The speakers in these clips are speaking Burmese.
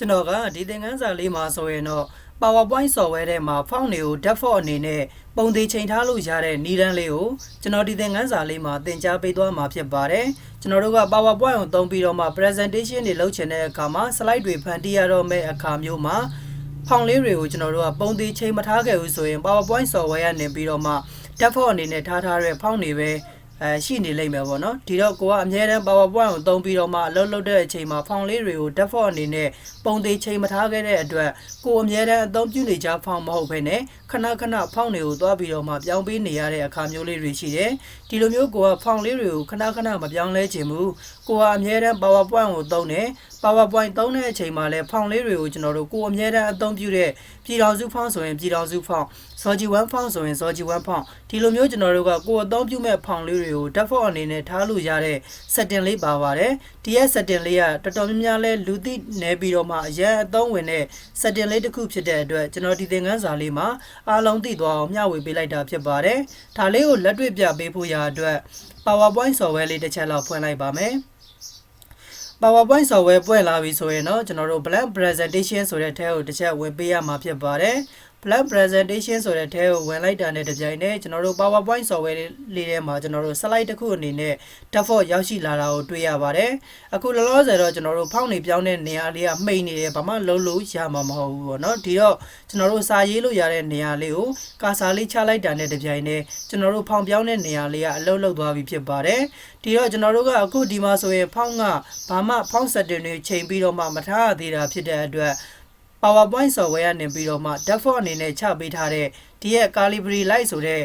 ကျွန်တော်ကဒီသင်ခန်းစာလေးမှာဆိုရင်တော့ PowerPoint software ထဲမှာ font တွေကို default အနေနဲ့ပုံသေးချိန်ထားလို့ရတဲ့နည်းလမ်းလေးကိုကျွန်တော်ဒီသင်ခန်းစာလေးမှာသင်ကြားပေးသွားမှာဖြစ်ပါတယ်ကျွန်တော်တို့က PowerPoint ကိုသုံးပြီးတော့မှ presentation တွေလုပ်ချင်တဲ့အခါမှာ slide တွေဖန်တီးရတော့မယ့်အခါမျိုးမှာဖောင်လေးတွေကိုကျွန်တော်တို့ကပုံသေးချိန်မထားခဲ့ဘူးဆိုရင် PowerPoint software ကနေပြီးတော့မှ default အနေနဲ့ထားထားတဲ့ဖောင်တွေပဲ အဲရှိနေလိမ့်မယ်ပေါ့နော်ဒီတော့ကိုကအများတန်း PowerPoint ကိုသုံးပြီးတော့မှအလုပ်လုပ်တဲ့အချိန်မှာဖောင်လေးတွေကို default အနေနဲ့ပုံသေးချိန်မထားခဲ့တဲ့အတွက်ကိုအများတန်းအသုံးပြုနေကြဖောင်မဟုတ်ဘဲနဲ့ခဏခဏဖောင်တွေကိုသွားပြီးတော့မှပြောင်းပေးနေရတဲ့အခါမျိုးလေးတွေရှိတယ်ဒီလိုမျိုးကိုကဖောင်လေးတွေကိုခဏခဏမပြောင်းလဲခြင်းဘူးကိုကအများတန်း PowerPoint ကိုသုံးတယ် PowerPoint သုံးတဲ့အချိန်မှာလည်းဖောင်လေးတွေကိုကျွန်တော်တို့ကိုအများတန်းအသုံးပြုတဲ့ပြည်တော်စုဖောင်ဆိုရင်ပြည်တော်စုဖောင် Soji 1ဖောင်ဆိုရင် Soji 1ဖောင်ဒီလိုမျိုးကျွန်တော်တို့ကကိုအသုံးပြုမဲ့ဖောင်လေးတွေကို default အနေနဲ့ထားလို့ရတဲ့ setting လေးပါပါတယ်ဒီရဲ့ setting လေးကတော်တော်များများလဲလူသိနေပြီးတော့မှအရင်အသုံးဝင်တဲ့ setting လေးတစ်ခုဖြစ်တဲ့အတွက်ကျွန်တော်ဒီသင်ခန်းစာလေးမှာအားလုံးသိသွားအောင်မျှဝေပေးလိုက်တာဖြစ်ပါတယ်ဒါလေးကိုလက်တွေ့ပြပေးဖို့ရာအတွက် PowerPoint software လေးတစ်ချက်လောက်ဖွင့်လိုက်ပါမယ် PowerPoint software ပွင့်လာပြီဆိုရင်တော့ကျွန်တော်တို့ blank presentation ဆိုတဲ့ထဲကိုတစ်ချက်ဝင်ပေးရမှာဖြစ်ပါတယ် blank presentation ဆိုတဲ့ထဲကိုဝင်လိုက်တာနဲ့တပြိုင်နက်ကျွန်တော်တို့ PowerPoint software လေးထဲမှာကျွန်တော်တို့ slide တစ်ခုအနေနဲ့ default ရောက်ရှိလာတာကိုတွေ့ရပါတယ်အခုလောလောဆယ်တော့ကျွန်တော်တို့ဖောင်းနေပြောင်းတဲ့နေရာလေးကမှိန်နေတယ်ဘာမှလုံးလို့ရမှာမဟုတ်ဘူးပေါ့နော်ဒီတော့ကျွန်တော်တို့စာရေးလို့ရတဲ့နေရာလေးကိုကာစာလေးချလိုက်တာနဲ့တပြိုင်နက်ကျွန်တော်တို့ဖောင်းပြောင်းတဲ့နေရာလေးကအလုံးလုံးသွားပြီဖြစ်ပါတယ်ဒီတော့ကျွန်တော်တို့ကအခုဒီမှာဆိုရင်ဖောင်းကဘာမှဖောင်း setting တွေချိန်ပြီးတော့မှမထားရသေးတာဖြစ်တဲ့အတွက် PowerPoint software ကနေပြီးတော့မှ default အနေနဲ့ချပေးထားတဲ့ဒီရဲ့ Calibri Light ဆိုတဲ့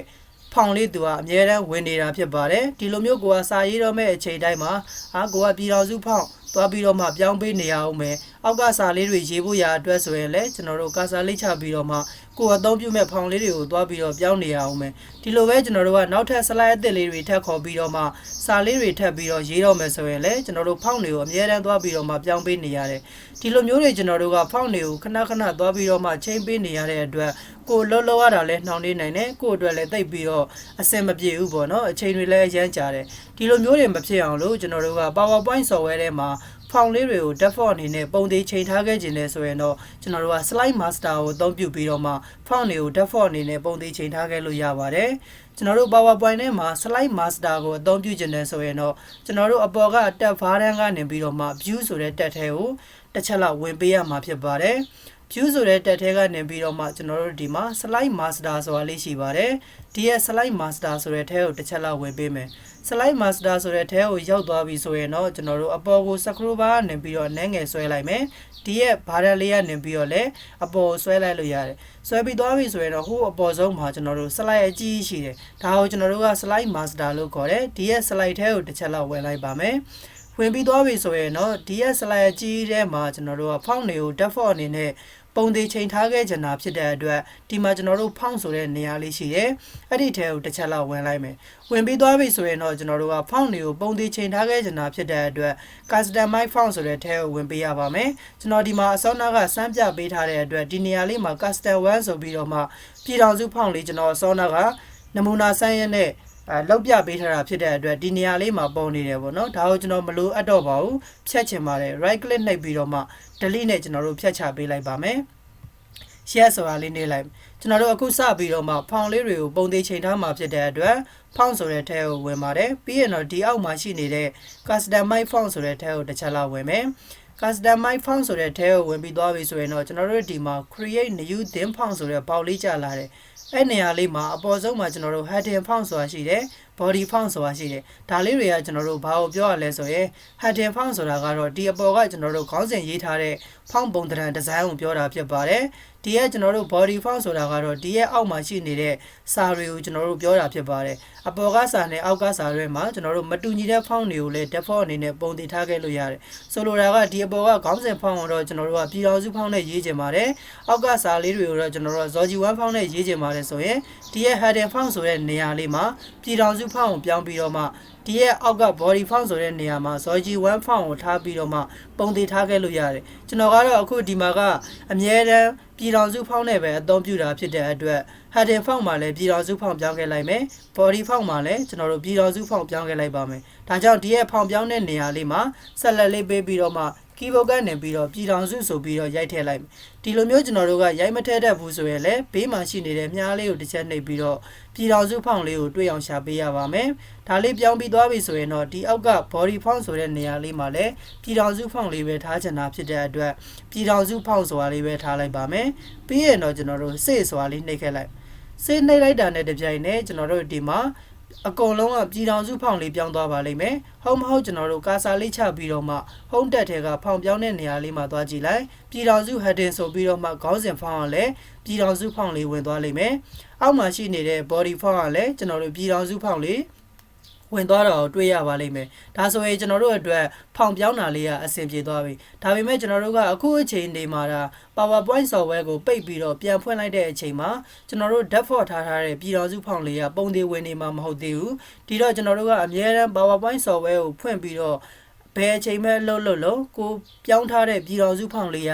ဖောင်လေးသူကအများတန်းဝင်နေတာဖြစ်ပါတယ်ဒီလိုမျိုးကိုကစာရေးတော့မဲ့အချိန်တိုင်းမှာဟာကိုကပြည်တော်စုဖောင်သွားပြီးတော့မှပြောင်းပေးနေရအောင်မယ် အောက်ကစာလေးတွေရေးဖို့ရာအတွက်ဆိုရင်လည်းကျွန်တော်တို့ကာစာလေးချပြီးတော့မှကိုအသုံးပြုမဲ့ဖောင်လေးတွေကိုသွားပြီးတော့ပြောင်းနေရအောင်မယ်ဒီလိုပဲကျွန်တော်တို့ကနောက်ထပ် slide အသစ်လေးတွေထပ်ခေါ်ပြီးတော့မှစာလေးတွေထပ်ပြီးတော့ရေးတော့မယ်ဆိုရင်လည်းကျွန်တော်တို့ဖောင်တွေကိုအများတန်းသွားပြီးတော့မှပြောင်းပေးနေရတယ်ဒီလိုမျိုးတွေကျွန်တော်တို့ကဖောင်တွေကိုခဏခဏသွားပြီးတော့မှချိန်ပေးနေရတဲ့အတွက်ကိုလှုပ်လှုပ်ရတာလည်းနှောင့်နှေးနိုင်တယ်ကိုအတွက်လည်းတိတ်ပြီးတော့အဆင်မပြေဘူးပေါ့နော်အချိန်တွေလည်းအရမ်းကြာတယ်ဒီလိုမျိုးတွေမဖြစ်အောင်လို့ကျွန်တော်တို့က PowerPoint software ထဲမှာ ဖောင်လေးတွေကို default အနေနဲ့ပုံသေးချိန်ထားခဲ့ခြင်းလဲဆိုရင်တော့ကျွန်တော်တို့က slide master ကိုအသုံးပြုပြီးတော့မှဖောင်တွေကို default အနေနဲ့ပုံသေးချိန်ထားခဲ့လို့ရပါတယ်ကျွန်တော်တို့ PowerPoint ထဲမှာ slide master ကိုအသုံးပြုခြင်းလဲဆိုရင်တော့ကျွန်တော်တို့အပေါ်က tab bar တန်းကနေပြီးတော့မှ view ဆိုတဲ့ tab ထဲကိုတစ်ချက်လောက်ဝင်ပေးရမှာဖြစ်ပါတယ် view ဆိုတဲ့တက်ထဲကနေပြီးတော့မှကျွန်တော်တို့ဒီမှာ slide master ဆိုတာလေးရှိပါတယ်ဒီရဲ့ slide master ဆိုတဲ့ထဲကိုတစ်ချက်လောက်ဝင်ပေးမယ် slide master ဆိုတဲ့ထဲကိုရောက်သွားပြီဆိုရင်တော့ကျွန်တော်တို့အပေါ်ကို scroll bar ကနေပြီးတော့နည်းငယ်ဆွဲလိုက်မယ်ဒီရဲ့ bar လေးကနေပြီးတော့လည်းအပေါ်ဆွဲလိုက်လို့ရတယ်ဆွဲပြီးသွားပြီဆိုရင်တော့ဟိုအပေါ်ဆုံးမှာကျွန်တော်တို့ slide အကြီးရှိတယ်ဒါကိုကျွန်တော်တို့က slide master လို့ခေါ်တယ်ဒီရဲ့ slide ထဲကိုတစ်ချက်လောက်ဝင်လိုက်ပါမယ် ဝင်ပြီးသွားပြီဆိုရင်တော့ဒီရဲ့ slide အကြီးထဲမှာကျွန်တော်တို့ကဖောင်းတွေကို default အနေနဲ့ပုံသေးချိန်ထားခဲ့ကြတာဖြစ်တဲ့အတွက်ဒီမှာကျွန်တော်တို့ဖောင်းဆိုတဲ့နေရာလေးရှိတယ်အဲ့ဒီထဲကိုတစ်ချက်လောက်ဝင်လိုက်မယ်ဝင်ပြီးသွားပြီဆိုရင်တော့ကျွန်တော်တို့ကဖောင်းတွေကိုပုံသေးချိန်ထားခဲ့ကြတာဖြစ်တဲ့အတွက် customize font ဆိုတဲ့ထဲကိုဝင်ပေးရပါမယ်ကျွန်တော်ဒီမှာအစောနာကစမ်းပြပေးထားတဲ့အတွက်ဒီနေရာလေးမှာ custom one ဆိုပြီးတော့မှပြည်တော်စုဖောင်းလေးကျွန်တော်အစောနာကနမူနာဆိုင်းရက်နဲ့ အဲလောက်ပြပေးထားတာဖြစ်တဲ့အတွက်ဒီနေရာလေးမှာပုံနေတယ်ပေါ့နော်ဒါကိုကျွန်တော်မလိုအပ်တော့ပါဘူးဖြတ်ချင်ပါတယ် right click နှိပ်ပြီးတော့မှ delete နဲ့ကျွန်တော်တို့ဖြတ်ချပေးလိုက်ပါမယ် share ဆိုတာလေးနေလိုက်ကျွန်တော်တို့အခုစပြီးတော့မှဖောင်လေးတွေကိုပုံသေးချိန်ထားမှာဖြစ်တဲ့အတွက်ဖောင်ဆိုတဲ့ထဲကိုဝင်ပါတယ်ပြီးရင်တော့ဒီအောက်မှာရှိနေတဲ့ customize font ဆိုတဲ့ထဲကိုတစ်ချက်လောက်ဝင်မယ် customize font ဆိုတဲ့ထဲကိုဝင်ပြီးသွားပြီဆိုရင်တော့ကျွန်တော်တို့ဒီမှာ create new theme font ဆိုတဲ့ပေါက်လေးကျလာတယ်အဲ့နေရာလေးမှာအပေါ်ဆုံးမှာကျွန်တော်တို့ heading font ဆိုတာရှိတယ် body font ဆိုတာရှိတယ်ဒါလေးတွေကကျွန်တော်တို့ဘာကိုပြောရလဲဆိုရင် heading font ဆိုတာကတော့ဒီအပေါ်ကကျွန်တော်တို့ခေါင်းစဉ်ရေးထားတဲ့ font ပုံသဏ္ဍာန်ဒီဇိုင်းကိုပြောတာဖြစ်ပါတယ်ဒီရဲ့ကျွန်တော်တို့ body font ဆိုတာကတော့ဒီရဲ့အောက်မှာရှိနေတဲ့စာတွေကိုကျွန်တော်တို့ပြောတာဖြစ်ပါတယ်အပေါ်ကစာနဲ့အောက်ကစာတွေမှာကျွန်တော်တို့မတူညီတဲ့ font တွေကိုလည်း default အနေနဲ့ပုံတင်ထားခဲ့လို့ရတယ်ဆိုလိုတာကဒီအပေါ်ကခေါင်းစဉ် font ကိုတော့ကျွန်တော်တို့ကပြည်တော်စု font နဲ့ရေးချင်ပါတယ်အောက်ကစာလေးတွေကိုတော့ကျွန်တော်တို့က Zoji 1 font နဲ့ရေးချင်ပါတယ်ဆိုရင်ဒီရဲ့ heading font ဆိုတဲ့နေရာလေးမှာပြည်တော်စု font ကိုပြောင်းပြီးတော့မှဒီရဲ့အောက်က body font ဆိုတဲ့နေရာမှာ Zoji 1 font ကိုထားပြီးတော့မှပုံတင်ထားခဲ့လို့ရတယ်ကျွန်တော်ကတော့အခုဒီမှာကအမြဲတမ်းပြည်တော်စုဖောင်းနဲ့ပဲအသုံးပြုတာဖြစ်တဲ့အတွက် heading font မှာလည်းပြည်တော်စု font ပြောင်းခဲ့လိုက်မယ် body font မှာလည်းကျွန်တော်တို့ပြည်တော်စု font ပြောင်းခဲ့လိုက်ပါမယ်ဒါကြောင့်ဒီရဲ့ font ပြောင်းတဲ့နေရာလေးမှာဆက်လက်လေးပေးပြီးတော့မှ keyboard ကနေပြီးတော့ပြည်တော်စုဆိုပြီးတော့ရိုက်ထည့်လိုက်မယ် ဒီလိုမျိုးကျွန်တော်တို့ကရိုက်မထည့်တတ်ဘူးဆိုရင်လည်းဘေးမှာရှိနေတဲ့မြားလေးကိုတစ်ချက်နှိပ်ပြီးတော့ပြည်တော်စု font လေးကိုတွေ့အောင်ရှာပေးရပါမယ်ဒါလေးပြောင်းပြီးသွားပြီဆိုရင်တော့ဒီအောက်က body font ဆိုတဲ့နေရာလေးမှာလည်းပြည်တော်စု font လေးပဲထားချင်တာဖြစ်တဲ့အတွက်ပြည်တော်စု font ဆိုတာလေးပဲထားလိုက်ပါမယ်ပြီးရင်တော့ကျွန်တော်တို့စေ့ဆိုတာလေးနှိပ်ခဲ့လိုက်စေးနှိပ်လိုက်တာနဲ့တပြိုင်နက်ကျွန်တော်တို့ဒီမှာ အကုန်လုံးကပြည်တော်စုဖောင်လေးပြောင်းသွားပါလိမ့်မယ်။ဟုတ်မဟုတ်ကျွန်တော်တို့ကာစာလေးချပြီးတော့မှ home တက်ထဲကဖောင်ပြောင်းတဲ့နေရာလေးမှာသွားကြည့်လိုက်။ပြည်တော်စု heading ဆိုပြီးတော့မှခေါင်းစဉ်ဖောင်ကလည်းပြည်တော်စုဖောင်လေးဝင်သွားလိမ့်မယ်။အောက်မှာရှိနေတဲ့ body ဖောင်ကလည်းကျွန်တော်တို့ပြည်တော်စုဖောင်လေး ဝင်သွားတော့တွေ့ရပါလိမ့်မယ်။ဒါဆိုရင်ကျွန်တော်တို့အတွက်ဖောင်ပြောင်းတာလေးကအဆင်ပြေသွားပြီ။ဒါပေမဲ့ကျွန်တော်တို့ကအခုအချိန်ဒီမှာဒါ PowerPoint software ကိုပိတ်ပြီးတော့ပြန်ဖွင့်လိုက်တဲ့အချိန်မှာကျွန်တော်တို့ default ထားထားတဲ့ပြည်တော်စုဖောင်လေးကပုံသေးဝင်နေမှာမဟုတ်သေးဘူး။ဒီတော့ကျွန်တော်တို့ကအများအား PowerPoint software ကိုဖွင့်ပြီးတော့ဘယ်အချိန်မှလှုပ်လှုပ်လို့ကိုပြောင်းထားတဲ့ပြည်တော်စုဖောင်လေးက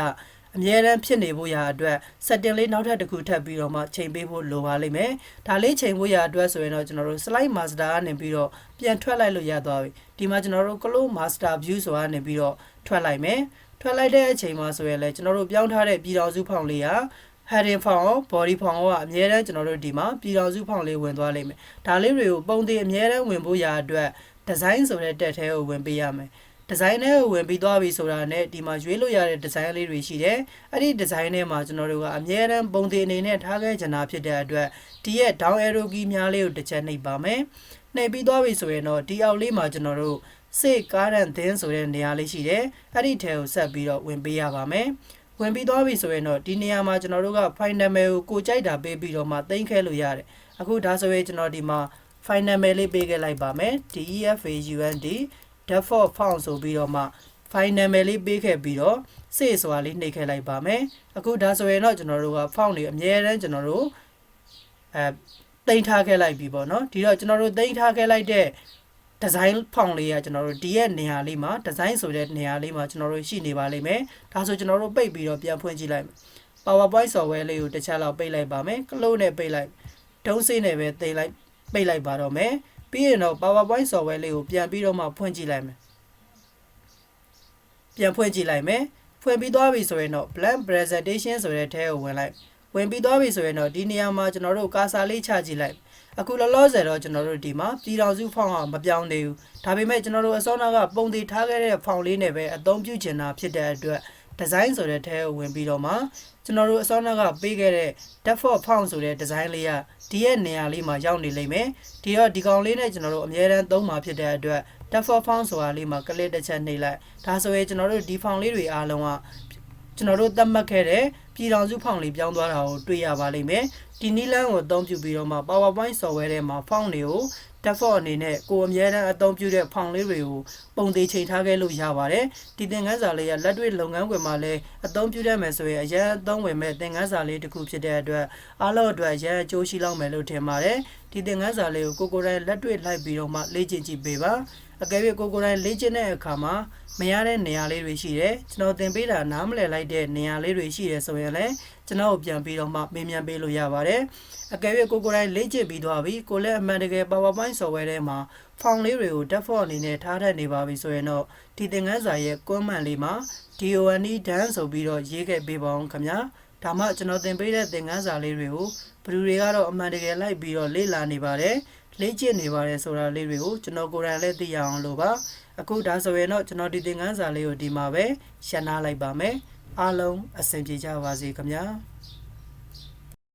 အမြဲတမ်းဖြစ်နေဖို့ရာအတွက် setting လေးနောက်ထပ်တစ်ခုထပ်ပြီးတော့မှချိန်ပေးဖို့လိုပါလိမ့်မယ်။ဒါလေးချိန်ဖို့ရာအတွက်ဆိုရင်တော့ကျွန်တော်တို့ slide master ကနေပြီးတော့ပြန်ထွက်လိုက်လို့ရသွားပြီ။ဒီမှာကျွန်တော်တို့ close master view ဆိုတာနေပြီးတော့ထွက်လိုက်မယ်။ထွက်လိုက်တဲ့အချိန်မှာဆိုရင်လည်းကျွန်တော်တို့ပြောင်းထားတဲ့ပြည်တော်စုဖောင်လေးက heading ဖောင်ရော body ဖောင်ရောကအမြဲတမ်းကျွန်တော်တို့ဒီမှာပြည်တော်စုဖောင်လေးဝင်သွားလိမ့်မယ်။ဒါလေးတွေကိုပုံသေးအမြဲတမ်းဝင်ဖို့ရာအတွက် design ဆိုတဲ့တက်ထဲကိုဝင်ပေးရမယ်။ ဒီဇိုင်းထဲကိုဝင်ပြီးသွားပြီဆိုတာနဲ့ဒီမှာရွေးလို့ရတဲ့ဒီဇိုင်းလေးတွေရှိတယ်။အဲ့ဒီဒီဇိုင်းထဲမှာကျွန်တော်တို့ကအမြဲတမ်းပုံသေးအနေနဲ့ထားခဲ့ချင်တာဖြစ်တဲ့အတွက်ဒီရဲ့ down arrow key များလေးကိုတစ်ချက်နှိပ်ပါမယ်။နှိပ်ပြီးသွားပြီဆိုရင်တော့ဒီအောက်လေးမှာကျွန်တော်တို့စေကားရန်သင်းဆိုတဲ့နေရာလေးရှိတယ်။အဲ့ဒီထဲကိုဆက်ပြီးတော့ဝင်ပေးရပါမယ်။ဝင်ပြီးသွားပြီဆိုရင်တော့ဒီနေရာမှာကျွန်တော်တို့က file name ကိုကိုကြိုက်တာပေးပြီးတော့မှတင်ခဲလို့ရတယ်။အခုဒါဆိုရင်ကျွန်တော်ဒီမှာ file name လေးပေးခဲ့လိုက်ပါမယ်။ DEFAUND default font ဆိုပြီးတော့မှ file name လေးပေးခဲ့ပြီးတော့စေ့ဆိုတာလေးနှိပ်ခဲ့လိုက်ပါမယ်အခုဒါဆိုရင်တော့ကျွန်တော်တို့က font တွေအများတန်းကျွန်တော်တို့အဲတိမ့်ထားခဲ့လိုက်ပြီပေါ့နော်ဒီတော့ကျွန်တော်တို့တိမ့်ထားခဲ့လိုက်တဲ့ design font လေးကကျွန်တော်တို့ဒီရဲ့နေရာလေးမှာ design ဆိုတဲ့နေရာလေးမှာကျွန်တော်တို့ရှိနေပါလိမ့်မယ်ဒါဆိုကျွန်တော်တို့ပိတ်ပြီးတော့ပြန်ဖွင့်ကြည့်လိုက် PowerPoint software လေးကိုတစ်ချက်လောက်ပိတ်လိုက်ပါမယ် close နဲ့ပိတ်လိုက်ဒုံးစိနဲ့ပဲတိမ့်လိုက်ပိတ်လိုက်ပါတော့မယ် ပြီးရင်တော့ PowerPoint software လေးကိုပြန်ပြီးတော့မှဖွင့်ကြည့်လိုက်မယ်ပြန်ဖွင့်ကြည့်လိုက်မယ်ဖွင့်ပြီးသွားပြီဆိုရင်တော့ blank presentation ဆိုတဲ့ထဲကိုဝင်လိုက်ဝင်ပြီးသွားပြီဆိုရင်တော့ဒီနေရာမှာကျွန်တော်တို့ကာစာလေးချကြည့်လိုက်အခုလောလောဆယ်တော့ကျွန်တော်တို့ဒီမှာပြည်တော်စုဖောင်အောင်မပြောင်းသေးဘူးဒါပေမဲ့ကျွန်တော်တို့အစောနာကပုံတည်ထားခဲ့တဲ့ဖောင်လေးနဲ့ပဲအသုံးပြုချင်တာဖြစ်တဲ့အတွက် design ဆိုတဲ့ထဲကိုဝင်ပြီးတော့မှကျွန်တော်တို့အစောနာကပေးခဲ့တဲ့ default font ဆိုတဲ့ design လေးကဒီရဲ့နေရာလေးမှာရောက်နေလိမ့်မယ်ဒီတော့ဒီကောင်လေးနဲ့ကျွန်တော်တို့အများအားသုံးမှာဖြစ်တဲ့အတွက် default font ဆိုတာလေးမှာ click တစ်ချက်နှိပ်လိုက်ဒါဆိုရင်ကျွန်တော်တို့ဒီ font လေးတွေအားလုံးကကျွန်တော်တို့သတ်မှတ်ခဲ့တဲ့ပြည်တော်စုဖောင်လေးပြောင်းသွားတာကိုတွေ့ရပါလိမ့်မယ်ဒီနည်းလမ်းကိုအသုံးပြုပြီးတော့မှ PowerPoint software ထဲမှာ font တွေကို default အနေနဲ့ကိုယ်အမြဲတမ်းအသုံးပြုတဲ့ဖောင်လေးတွေကိုပုံသေးချိန်ထားခဲ့လို့ရပါတယ်ဒီသင်ခန်းစာလေးကလက်တွေ့လုပ်ငန်းခွင်မှာလည်းအသုံးပြုတတ်မယ်ဆိုရင်အရင်အသုံးဝင်မဲ့သင်ခန်းစာလေးတစ်ခုဖြစ်တဲ့အတွက်အားလုံးအတွက်အရင်အကျိုးရှိလောက်မယ်လို့ထင်ပါတယ်ဒီသင်ခန်းစာလေးကိုကိုကိုယ်တိုင်လက်တွေ့လိုက်ပြီးတော့မှလေ့ကျင့်ကြည့်ပေးပါ အကယ်၍ကိုကိုယ်တိုင်လေ့ကျင့်တဲ့အခါမှာမရတဲ့နေရာလေးတွေရှိတယ်ကျွန်တော်သင်ပေးတာနားမလည်လိုက်တဲ့နေရာလေးတွေရှိတယ်ဆိုရင်လည်းကျွန်တော်ကိုပြန်ပြီးတော့မှမေးမြန်းပေးလို့ရပါတယ်အကယ်၍ကိုကိုယ်တိုင်လေ့ကျင့်ပြီးသွားပြီကိုလည်းအမှန်တကယ် PowerPoint software ထဲမှာ font လေးတွေကို default အနေနဲ့ထားထည့်နေပါပြီဆိုရင်တော့ဒီသင်ခန်းစာရဲ့ comment လေးမှာ DONE done ဆိုပြီးတော့ရေးခဲ့ပေးပါအောင်ခင်ဗျာဒါမှကျွန်တော်သင်ပေးတဲ့သင်ခန်းစာလေးတွေကိုဘယ်သူတွေကတော့အမှန်တကယ်လိုက်ပြီးတော့လေ့လာနေပါတယ် လေ့ကျင့်နေပါတယ်ဆိုတာလေးတွေကိုကျွန်တော်ကိုယ်တိုင်လည်းသိရအောင်လို့ပါအခုဒါဆိုရင်တော့ကျွန်တော်ဒီသင်ခန်းစာလေးကိုဒီမှာပဲရှင်းထားလိုက်ပါမယ်အားလုံးအဆင်ပြေကြပါစေခင်ဗျာ